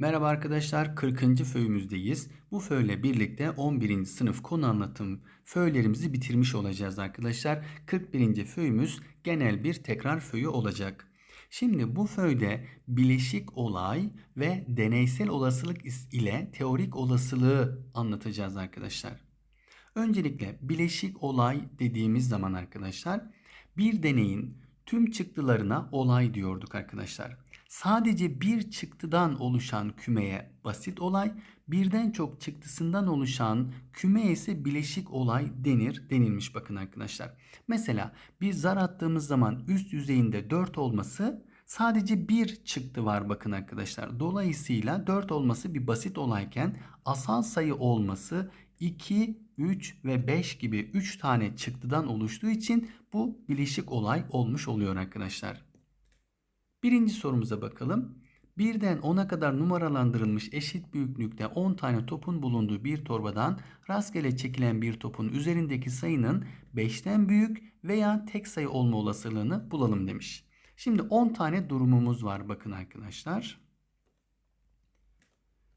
Merhaba arkadaşlar 40. föyümüzdeyiz. Bu föyle birlikte 11. sınıf konu anlatım föylerimizi bitirmiş olacağız arkadaşlar. 41. föyümüz genel bir tekrar föyü olacak. Şimdi bu föyde bileşik olay ve deneysel olasılık ile teorik olasılığı anlatacağız arkadaşlar. Öncelikle bileşik olay dediğimiz zaman arkadaşlar bir deneyin tüm çıktılarına olay diyorduk arkadaşlar. Sadece bir çıktıdan oluşan kümeye basit olay, birden çok çıktısından oluşan küme ise bileşik olay denir denilmiş bakın arkadaşlar. Mesela bir zar attığımız zaman üst yüzeyinde 4 olması sadece bir çıktı var bakın arkadaşlar. Dolayısıyla 4 olması bir basit olayken asal sayı olması 2, 3 ve 5 gibi 3 tane çıktıdan oluştuğu için bu bileşik olay olmuş oluyor arkadaşlar. Birinci sorumuza bakalım. Birden 10'a kadar numaralandırılmış eşit büyüklükte 10 tane topun bulunduğu bir torbadan rastgele çekilen bir topun üzerindeki sayının 5'ten büyük veya tek sayı olma olasılığını bulalım demiş. Şimdi 10 tane durumumuz var bakın arkadaşlar.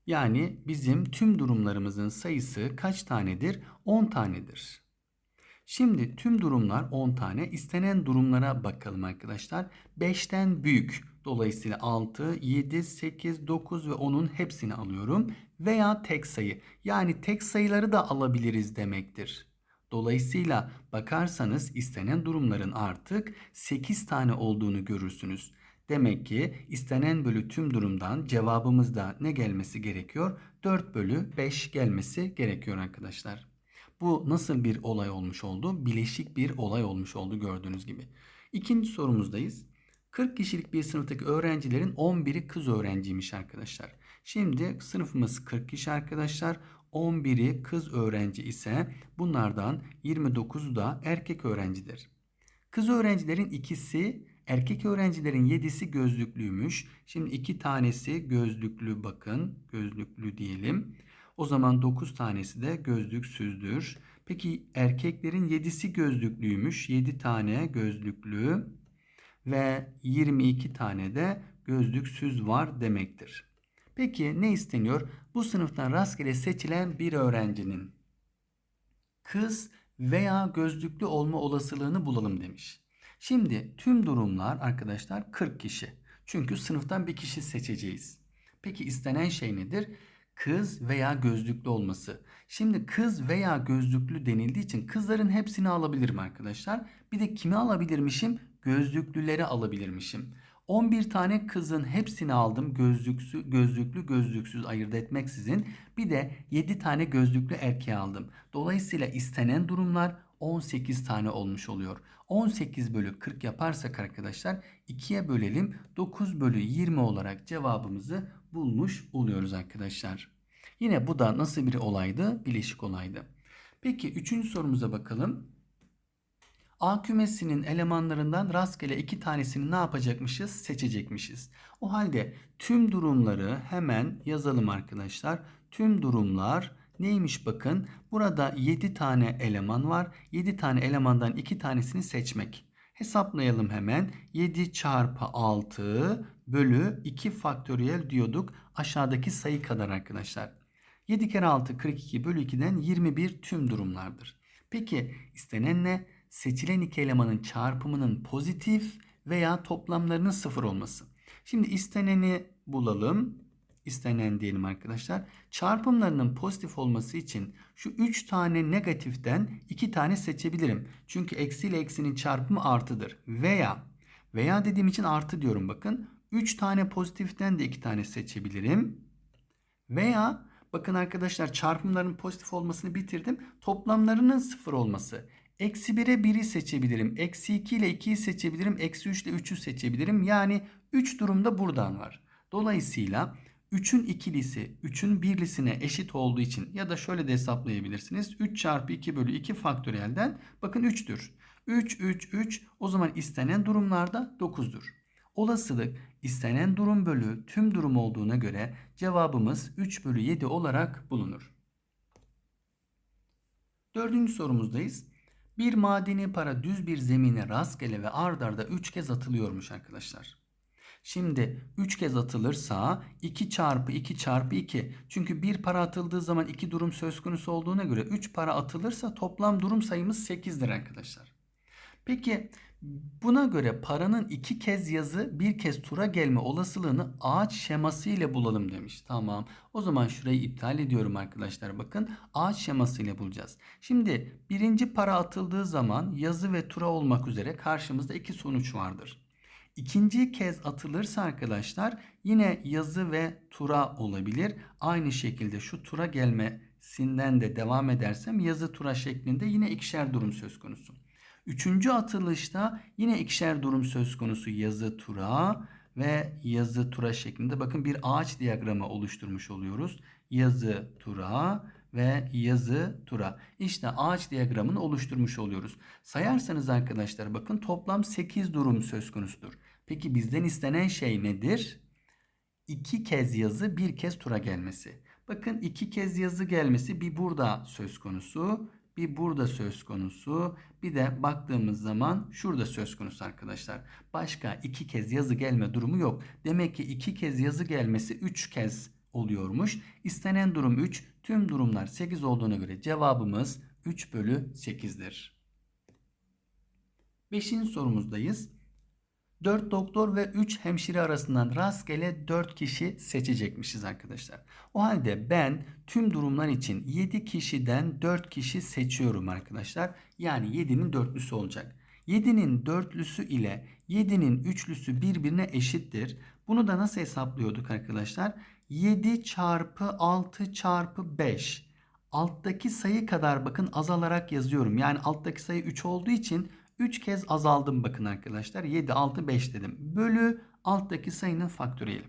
Yani bizim tüm durumlarımızın sayısı kaç tanedir? 10 tanedir. Şimdi tüm durumlar 10 tane. İstenen durumlara bakalım arkadaşlar. 5'ten büyük. Dolayısıyla 6, 7, 8, 9 ve 10'un hepsini alıyorum. Veya tek sayı. Yani tek sayıları da alabiliriz demektir. Dolayısıyla bakarsanız istenen durumların artık 8 tane olduğunu görürsünüz. Demek ki istenen bölü tüm durumdan cevabımızda ne gelmesi gerekiyor? 4 bölü 5 gelmesi gerekiyor arkadaşlar. Bu nasıl bir olay olmuş oldu? Bileşik bir olay olmuş oldu gördüğünüz gibi. İkinci sorumuzdayız. 40 kişilik bir sınıftaki öğrencilerin 11'i kız öğrenciymiş arkadaşlar. Şimdi sınıfımız 40 kişi arkadaşlar. 11'i kız öğrenci ise bunlardan 29'u da erkek öğrencidir. Kız öğrencilerin ikisi Erkek öğrencilerin 7'si gözlüklüymüş. Şimdi iki tanesi gözlüklü bakın. Gözlüklü diyelim. O zaman 9 tanesi de gözlüksüzdür. Peki erkeklerin 7'si gözlüklüymüş. 7 tane gözlüklü ve 22 tane de gözlüksüz var demektir. Peki ne isteniyor? Bu sınıftan rastgele seçilen bir öğrencinin kız veya gözlüklü olma olasılığını bulalım demiş. Şimdi tüm durumlar arkadaşlar 40 kişi. Çünkü sınıftan bir kişi seçeceğiz. Peki istenen şey nedir? Kız veya gözlüklü olması. Şimdi kız veya gözlüklü denildiği için kızların hepsini alabilirim arkadaşlar. Bir de kimi alabilirmişim? Gözlüklüleri alabilirmişim. 11 tane kızın hepsini aldım gözlüksü, gözlüklü gözlüksüz ayırt etmeksizin. Bir de 7 tane gözlüklü erkeği aldım. Dolayısıyla istenen durumlar 18 tane olmuş oluyor. 18 bölü 40 yaparsak arkadaşlar 2'ye bölelim 9 bölü 20 olarak cevabımızı bulmuş oluyoruz arkadaşlar. Yine bu da nasıl bir olaydı? Bileşik olaydı. Peki üçüncü sorumuza bakalım. A kümesinin elemanlarından rastgele iki tanesini ne yapacakmışız? Seçecekmişiz. O halde tüm durumları hemen yazalım arkadaşlar. Tüm durumlar Neymiş bakın. Burada 7 tane eleman var. 7 tane elemandan 2 tanesini seçmek. Hesaplayalım hemen. 7 çarpı 6 bölü 2 faktöriyel diyorduk. Aşağıdaki sayı kadar arkadaşlar. 7 kere 6 42 bölü 2'den 21 tüm durumlardır. Peki istenen ne? Seçilen iki elemanın çarpımının pozitif veya toplamlarının sıfır olması. Şimdi isteneni bulalım istenen diyelim arkadaşlar. Çarpımlarının pozitif olması için şu 3 tane negatiften 2 tane seçebilirim. Çünkü eksi ile eksinin çarpımı artıdır. Veya veya dediğim için artı diyorum bakın. 3 tane pozitiften de 2 tane seçebilirim. Veya bakın arkadaşlar çarpımların pozitif olmasını bitirdim. Toplamlarının sıfır olması. Eksi 1'e 1'i seçebilirim. Eksi 2 ile 2'yi seçebilirim. Eksi 3 ile 3'ü seçebilirim. Yani 3 durumda buradan var. Dolayısıyla 3'ün ikilisi 3'ün birlisine eşit olduğu için ya da şöyle de hesaplayabilirsiniz. 3 çarpı 2 bölü 2 faktöriyelden bakın 3'tür. 3, 3, 3 o zaman istenen durumlarda 9'dur. Olasılık istenen durum bölü tüm durum olduğuna göre cevabımız 3 bölü 7 olarak bulunur. Dördüncü sorumuzdayız. Bir madeni para düz bir zemine rastgele ve ard arda 3 kez atılıyormuş arkadaşlar. Şimdi 3 kez atılırsa 2 çarpı 2 çarpı 2. Çünkü bir para atıldığı zaman iki durum söz konusu olduğuna göre 3 para atılırsa toplam durum sayımız 8'dir arkadaşlar. Peki buna göre paranın iki kez yazı bir kez tura gelme olasılığını ağaç şeması ile bulalım demiş. Tamam o zaman şurayı iptal ediyorum arkadaşlar bakın ağaç şeması ile bulacağız. Şimdi birinci para atıldığı zaman yazı ve tura olmak üzere karşımızda iki sonuç vardır. İkinci kez atılırsa arkadaşlar yine yazı ve tura olabilir. Aynı şekilde şu tura gelmesinden de devam edersem yazı tura şeklinde yine ikişer durum söz konusu. Üçüncü atılışta yine ikişer durum söz konusu yazı tura ve yazı tura şeklinde. Bakın bir ağaç diyagramı oluşturmuş oluyoruz. Yazı tura ve yazı tura. İşte ağaç diyagramını oluşturmuş oluyoruz. Sayarsanız arkadaşlar bakın toplam 8 durum söz konusudur. Peki bizden istenen şey nedir? İki kez yazı bir kez tura gelmesi. Bakın iki kez yazı gelmesi bir burada söz konusu bir burada söz konusu. Bir de baktığımız zaman şurada söz konusu arkadaşlar. Başka iki kez yazı gelme durumu yok. Demek ki iki kez yazı gelmesi üç kez oluyormuş. İstenen durum 3. Tüm durumlar 8 olduğuna göre cevabımız 3 bölü 8'dir. Beşinci sorumuzdayız. 4 doktor ve 3 hemşire arasından rastgele 4 kişi seçecekmişiz arkadaşlar. O halde ben tüm durumlar için 7 kişiden 4 kişi seçiyorum arkadaşlar. Yani 7'nin dörtlüsü olacak. 7'nin dörtlüsü ile 7'nin üçlüsü birbirine eşittir. Bunu da nasıl hesaplıyorduk arkadaşlar? 7 çarpı 6 çarpı 5. Alttaki sayı kadar bakın azalarak yazıyorum. Yani alttaki sayı 3 olduğu için 3 kez azaldım bakın arkadaşlar. 7, 6, 5 dedim. Bölü alttaki sayının faktöriyeli.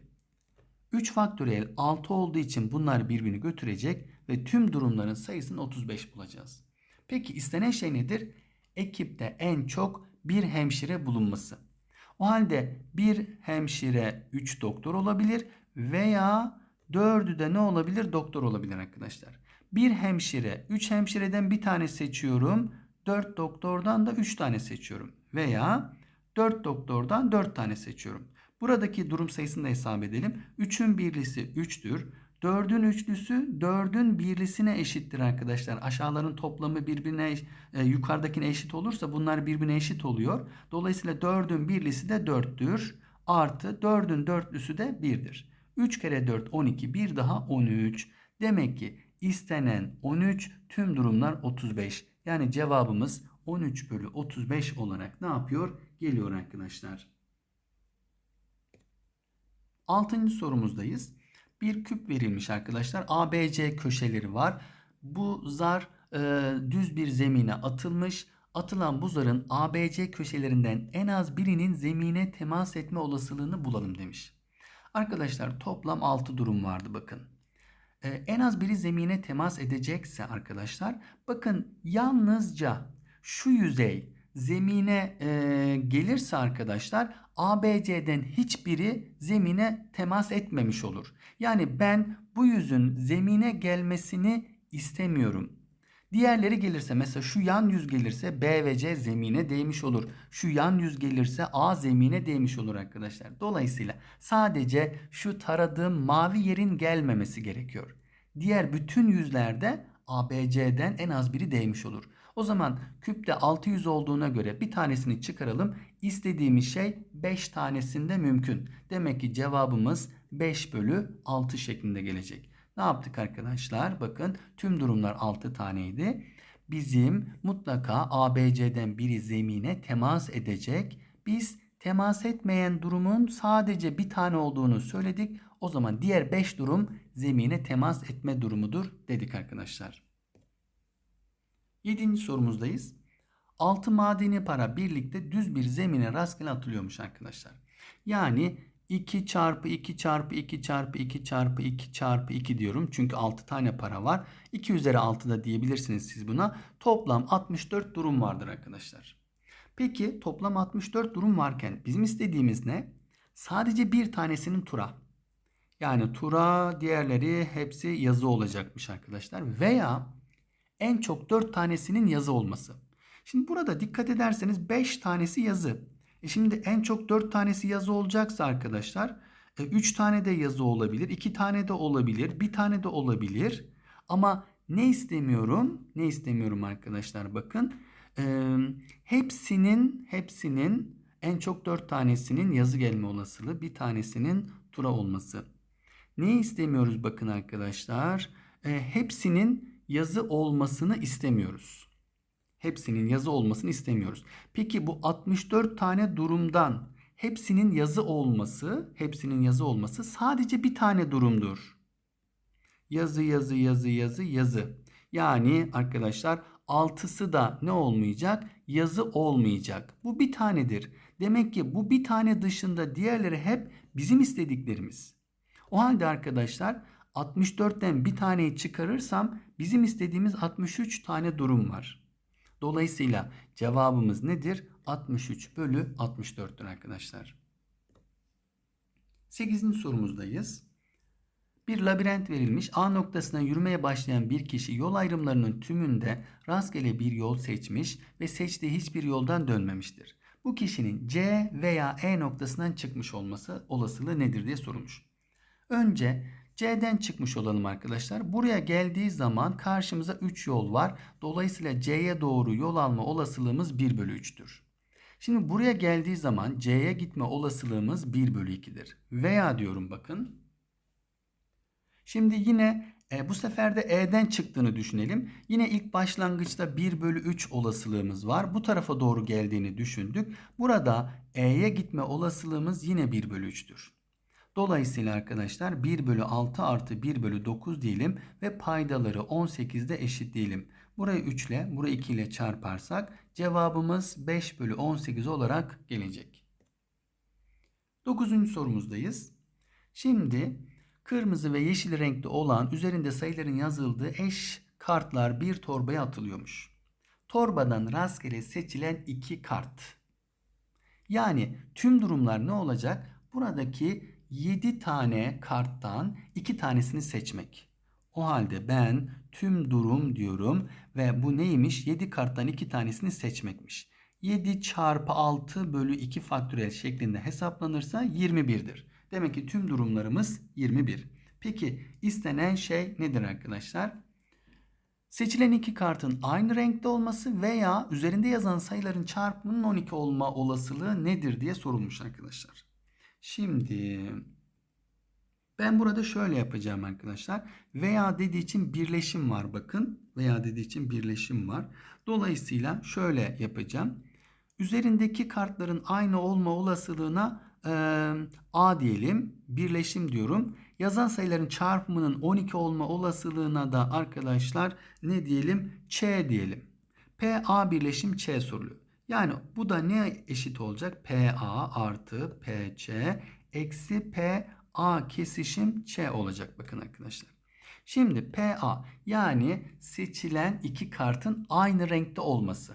3 faktöriyel 6 olduğu için bunlar birbirini götürecek ve tüm durumların sayısını 35 bulacağız. Peki istenen şey nedir? Ekipte en çok bir hemşire bulunması. O halde bir hemşire 3 doktor olabilir veya 4'ü de ne olabilir? Doktor olabilir arkadaşlar. Bir hemşire 3 hemşireden bir tane seçiyorum. 4 doktordan da 3 tane seçiyorum. Veya 4 doktordan 4 tane seçiyorum. Buradaki durum sayısını da hesap edelim. 3'ün birlisi 3'tür. 4'ün üçlüsü 4'ün birlisine eşittir arkadaşlar. Aşağıların toplamı birbirine e, yukarıdakine eşit olursa bunlar birbirine eşit oluyor. Dolayısıyla 4'ün birlisi de 4'tür. Artı 4'ün dörtlüsü de 1'dir. 3 kere 4 12 bir daha 13. Demek ki istenen 13 tüm durumlar 35. Yani cevabımız 13 bölü 35 olarak ne yapıyor? Geliyor arkadaşlar. Altıncı sorumuzdayız. Bir küp verilmiş arkadaşlar. ABC köşeleri var. Bu zar e, düz bir zemine atılmış. Atılan bu zarın ABC köşelerinden en az birinin zemine temas etme olasılığını bulalım demiş. Arkadaşlar toplam 6 durum vardı bakın. Ee, en az biri zemine temas edecekse arkadaşlar bakın yalnızca şu yüzey zemine e, gelirse arkadaşlar ABC'den hiçbiri zemine temas etmemiş olur. Yani ben bu yüzün zemine gelmesini istemiyorum. Diğerleri gelirse mesela şu yan yüz gelirse B ve C zemine değmiş olur. Şu yan yüz gelirse A zemine değmiş olur arkadaşlar. Dolayısıyla sadece şu taradığım mavi yerin gelmemesi gerekiyor. Diğer bütün yüzlerde ABC'den en az biri değmiş olur. O zaman küpte 600 olduğuna göre bir tanesini çıkaralım. İstediğimiz şey 5 tanesinde mümkün. Demek ki cevabımız 5 bölü 6 şeklinde gelecek. Ne yaptık arkadaşlar? Bakın tüm durumlar 6 taneydi. Bizim mutlaka ABC'den biri zemine temas edecek. Biz temas etmeyen durumun sadece bir tane olduğunu söyledik. O zaman diğer 5 durum zemine temas etme durumudur dedik arkadaşlar. 7. sorumuzdayız. 6 madeni para birlikte düz bir zemine rastgele atılıyormuş arkadaşlar. Yani 2 çarpı 2 çarpı 2 çarpı 2 çarpı 2 çarpı 2 diyorum. Çünkü 6 tane para var. 2 üzeri 6 da diyebilirsiniz siz buna. Toplam 64 durum vardır arkadaşlar. Peki toplam 64 durum varken bizim istediğimiz ne? Sadece bir tanesinin tura. Yani tura diğerleri hepsi yazı olacakmış arkadaşlar. Veya en çok 4 tanesinin yazı olması. Şimdi burada dikkat ederseniz 5 tanesi yazı. E şimdi en çok 4 tanesi yazı olacaksa arkadaşlar 3 tane de yazı olabilir, 2 tane de olabilir, 1 tane de olabilir. Ama ne istemiyorum? Ne istemiyorum arkadaşlar bakın. Ee, hepsinin hepsinin en çok 4 tanesinin yazı gelme olasılığı, bir tanesinin tura olması. Ne istemiyoruz bakın arkadaşlar? Ee, hepsinin yazı olmasını istemiyoruz. Hepsinin yazı olmasını istemiyoruz. Peki bu 64 tane durumdan hepsinin yazı olması, hepsinin yazı olması sadece bir tane durumdur. Yazı, yazı, yazı, yazı, yazı. Yani arkadaşlar altısı da ne olmayacak? Yazı olmayacak. Bu bir tanedir. Demek ki bu bir tane dışında diğerleri hep bizim istediklerimiz. O halde arkadaşlar 64'ten bir taneyi çıkarırsam bizim istediğimiz 63 tane durum var. Dolayısıyla cevabımız nedir? 63 bölü 64'tür arkadaşlar. 8. sorumuzdayız. Bir labirent verilmiş. A noktasına yürümeye başlayan bir kişi yol ayrımlarının tümünde rastgele bir yol seçmiş ve seçtiği hiçbir yoldan dönmemiştir. Bu kişinin C veya E noktasından çıkmış olması olasılığı nedir diye sorulmuş. Önce C'den çıkmış olalım arkadaşlar. Buraya geldiği zaman karşımıza 3 yol var. Dolayısıyla C'ye doğru yol alma olasılığımız 1 bölü 3'tür. Şimdi buraya geldiği zaman C'ye gitme olasılığımız 1 bölü 2'dir. Veya diyorum bakın. Şimdi yine e, bu sefer de E'den çıktığını düşünelim. Yine ilk başlangıçta 1 bölü 3 olasılığımız var. Bu tarafa doğru geldiğini düşündük. Burada E'ye gitme olasılığımız yine 1 bölü 3'tür. Dolayısıyla arkadaşlar 1 bölü 6 artı 1 bölü 9 diyelim ve paydaları 18'de eşitleyelim. Burayı 3 ile burayı 2 ile çarparsak cevabımız 5 bölü 18 olarak gelecek. 9. sorumuzdayız. Şimdi kırmızı ve yeşil renkli olan üzerinde sayıların yazıldığı eş kartlar bir torbaya atılıyormuş. Torbadan rastgele seçilen iki kart. Yani tüm durumlar ne olacak? Buradaki 7 tane karttan 2 tanesini seçmek. O halde ben tüm durum diyorum ve bu neymiş? 7 karttan 2 tanesini seçmekmiş. 7 çarpı 6 bölü 2 faktöriyel şeklinde hesaplanırsa 21'dir. Demek ki tüm durumlarımız 21. Peki istenen şey nedir arkadaşlar? Seçilen iki kartın aynı renkte olması veya üzerinde yazan sayıların çarpımının 12 olma olasılığı nedir diye sorulmuş arkadaşlar. Şimdi ben burada şöyle yapacağım arkadaşlar. Veya dediği için birleşim var bakın. Veya dediği için birleşim var. Dolayısıyla şöyle yapacağım. Üzerindeki kartların aynı olma olasılığına e, A diyelim. Birleşim diyorum. Yazan sayıların çarpımının 12 olma olasılığına da arkadaşlar ne diyelim? Ç diyelim. P A birleşim Ç soruluyor. Yani bu da ne eşit olacak? PA artı PC eksi PA kesişim Ç olacak bakın arkadaşlar. Şimdi PA yani seçilen iki kartın aynı renkte olması.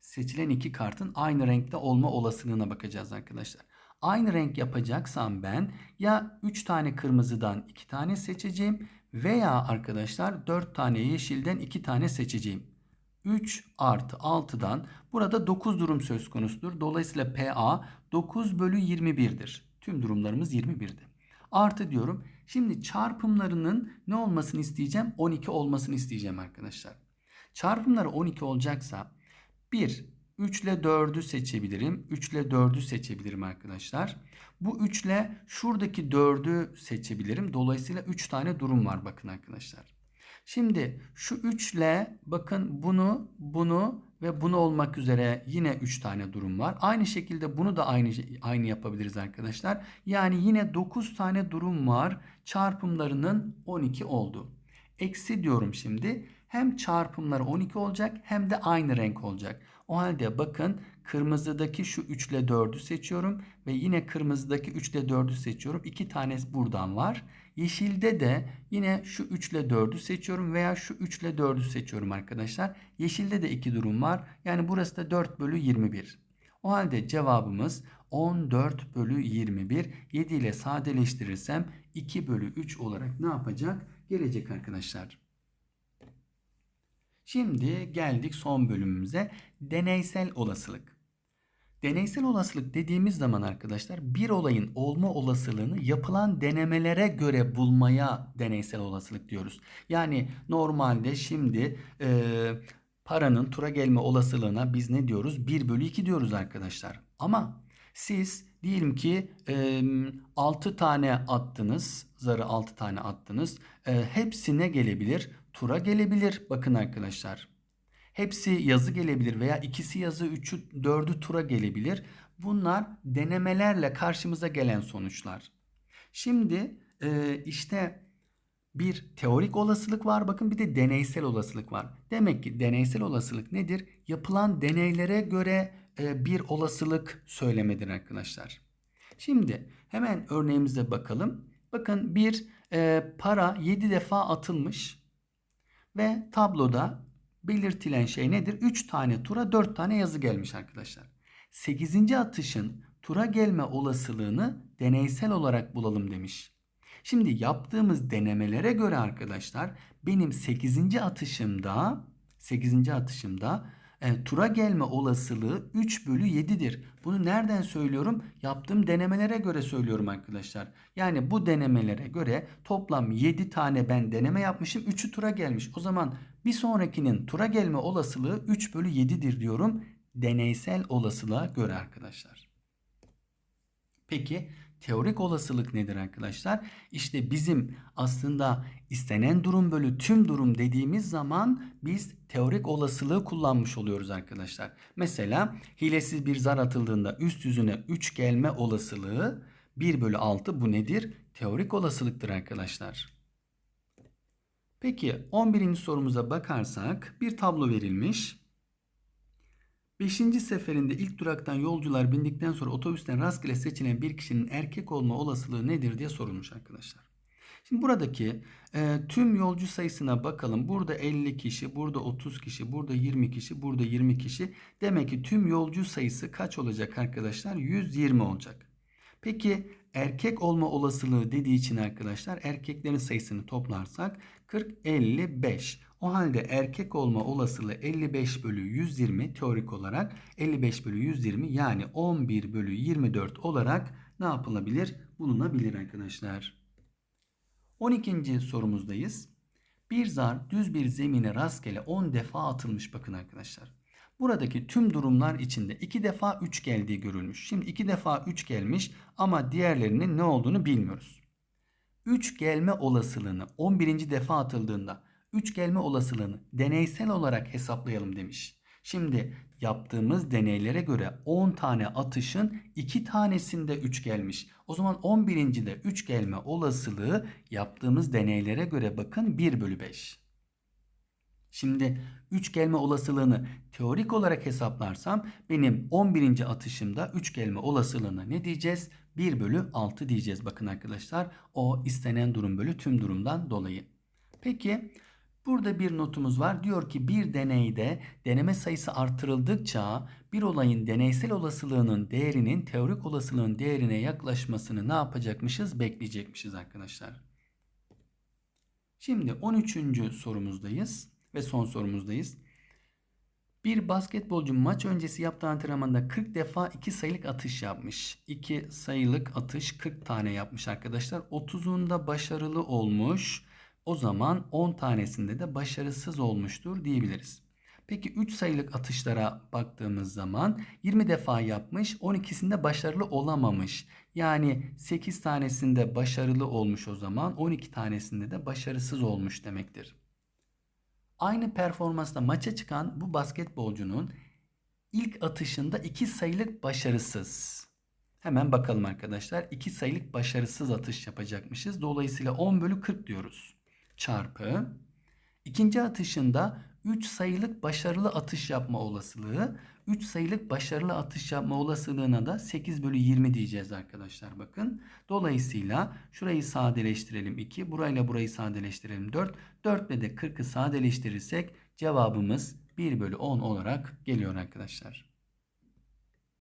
Seçilen iki kartın aynı renkte olma olasılığına bakacağız arkadaşlar. Aynı renk yapacaksam ben ya 3 tane kırmızıdan 2 tane seçeceğim veya arkadaşlar 4 tane yeşilden 2 tane seçeceğim. 3 artı 6'dan burada 9 durum söz konusudur. Dolayısıyla PA 9 bölü 21'dir. Tüm durumlarımız 21'di. Artı diyorum. Şimdi çarpımlarının ne olmasını isteyeceğim? 12 olmasını isteyeceğim arkadaşlar. Çarpımları 12 olacaksa 1, 3 ile 4'ü seçebilirim. 3 ile 4'ü seçebilirim arkadaşlar. Bu 3 ile şuradaki 4'ü seçebilirim. Dolayısıyla 3 tane durum var bakın arkadaşlar. Şimdi şu 3 ile bakın bunu, bunu ve bunu olmak üzere yine 3 tane durum var. Aynı şekilde bunu da aynı aynı yapabiliriz arkadaşlar. Yani yine 9 tane durum var. Çarpımlarının 12 oldu. Eksi diyorum şimdi. Hem çarpımları 12 olacak hem de aynı renk olacak. O halde bakın kırmızıdaki şu 3 ile 4'ü seçiyorum ve yine kırmızıdaki 3 ile 4'ü seçiyorum. 2 tanesi buradan var. Yeşilde de yine şu 3 ile 4'ü seçiyorum veya şu 3 ile 4'ü seçiyorum arkadaşlar. Yeşilde de 2 durum var. Yani burası da 4 bölü 21. O halde cevabımız 14 bölü 21. 7 ile sadeleştirirsem 2 bölü 3 olarak ne yapacak? Gelecek arkadaşlar. Şimdi geldik son bölümümüze. Deneysel olasılık. Deneysel olasılık dediğimiz zaman arkadaşlar bir olayın olma olasılığını yapılan denemelere göre bulmaya deneysel olasılık diyoruz. Yani normalde şimdi e, paranın tura gelme olasılığına biz ne diyoruz? 1 bölü 2 diyoruz arkadaşlar. Ama siz diyelim ki e, 6 tane attınız. Zarı 6 tane attınız. E, hepsine gelebilir. Tura gelebilir. Bakın arkadaşlar. Hepsi yazı gelebilir veya ikisi yazı, üçü, dördü tura gelebilir. Bunlar denemelerle karşımıza gelen sonuçlar. Şimdi e, işte bir teorik olasılık var. Bakın bir de deneysel olasılık var. Demek ki deneysel olasılık nedir? Yapılan deneylere göre e, bir olasılık söylemedir arkadaşlar. Şimdi hemen örneğimize bakalım. Bakın bir e, para 7 defa atılmış ve tabloda belirtilen şey nedir? 3 tane tura 4 tane yazı gelmiş arkadaşlar. 8. atışın tura gelme olasılığını deneysel olarak bulalım demiş. Şimdi yaptığımız denemelere göre arkadaşlar benim 8. atışımda 8. atışımda e, tura gelme olasılığı 3 bölü 7'dir. Bunu nereden söylüyorum? Yaptığım denemelere göre söylüyorum arkadaşlar. Yani bu denemelere göre toplam 7 tane ben deneme yapmışım. 3'ü tura gelmiş. O zaman bir sonrakinin tura gelme olasılığı 3 bölü 7'dir diyorum. Deneysel olasılığa göre arkadaşlar. Peki teorik olasılık nedir arkadaşlar? İşte bizim aslında istenen durum bölü tüm durum dediğimiz zaman biz teorik olasılığı kullanmış oluyoruz arkadaşlar. Mesela hilesiz bir zar atıldığında üst yüzüne 3 gelme olasılığı 1 bölü 6 bu nedir? Teorik olasılıktır arkadaşlar. Peki 11. sorumuza bakarsak bir tablo verilmiş. Beşinci seferinde ilk duraktan yolcular bindikten sonra otobüsten rastgele seçilen bir kişinin erkek olma olasılığı nedir diye sorulmuş arkadaşlar. Şimdi buradaki e, tüm yolcu sayısına bakalım. Burada 50 kişi, burada 30 kişi, burada 20 kişi, burada 20 kişi. Demek ki tüm yolcu sayısı kaç olacak arkadaşlar? 120 olacak. Peki erkek olma olasılığı dediği için arkadaşlar erkeklerin sayısını toplarsak 40 55. O halde erkek olma olasılığı 55 bölü 120 teorik olarak 55 bölü 120 yani 11 bölü 24 olarak ne yapılabilir? Bulunabilir arkadaşlar. 12. sorumuzdayız. Bir zar düz bir zemine rastgele 10 defa atılmış bakın arkadaşlar. Buradaki tüm durumlar içinde 2 defa 3 geldiği görülmüş. Şimdi 2 defa 3 gelmiş ama diğerlerinin ne olduğunu bilmiyoruz. 3 gelme olasılığını 11. defa atıldığında 3 gelme olasılığını deneysel olarak hesaplayalım demiş. Şimdi yaptığımız deneylere göre 10 tane atışın 2 tanesinde 3 gelmiş. O zaman 11. de 3 gelme olasılığı yaptığımız deneylere göre bakın 1 bölü 5. Şimdi 3 gelme olasılığını teorik olarak hesaplarsam benim 11. atışımda 3 gelme olasılığına ne diyeceğiz? 1 bölü 6 diyeceğiz bakın arkadaşlar. O istenen durum bölü tüm durumdan dolayı. Peki burada bir notumuz var. Diyor ki bir deneyde deneme sayısı artırıldıkça bir olayın deneysel olasılığının değerinin teorik olasılığın değerine yaklaşmasını ne yapacakmışız? Bekleyecekmişiz arkadaşlar. Şimdi 13. sorumuzdayız ve son sorumuzdayız. Bir basketbolcu maç öncesi yaptığı antrenmanda 40 defa 2 sayılık atış yapmış. 2 sayılık atış 40 tane yapmış arkadaşlar. 30'unda başarılı olmuş. O zaman 10 tanesinde de başarısız olmuştur diyebiliriz. Peki 3 sayılık atışlara baktığımız zaman 20 defa yapmış, 12'sinde başarılı olamamış. Yani 8 tanesinde başarılı olmuş o zaman, 12 tanesinde de başarısız olmuş demektir. Aynı performansla maça çıkan bu basketbolcunun ilk atışında 2 sayılık başarısız. Hemen bakalım arkadaşlar. 2 sayılık başarısız atış yapacakmışız. Dolayısıyla 10 bölü 40 diyoruz. Çarpı. İkinci atışında 3 sayılık başarılı atış yapma olasılığı. 3 sayılık başarılı atış yapma olasılığına da 8 bölü 20 diyeceğiz arkadaşlar bakın. Dolayısıyla şurayı sadeleştirelim 2. Burayla burayı sadeleştirelim 4. 4 ile de 40'ı sadeleştirirsek cevabımız 1 bölü 10 olarak geliyor arkadaşlar.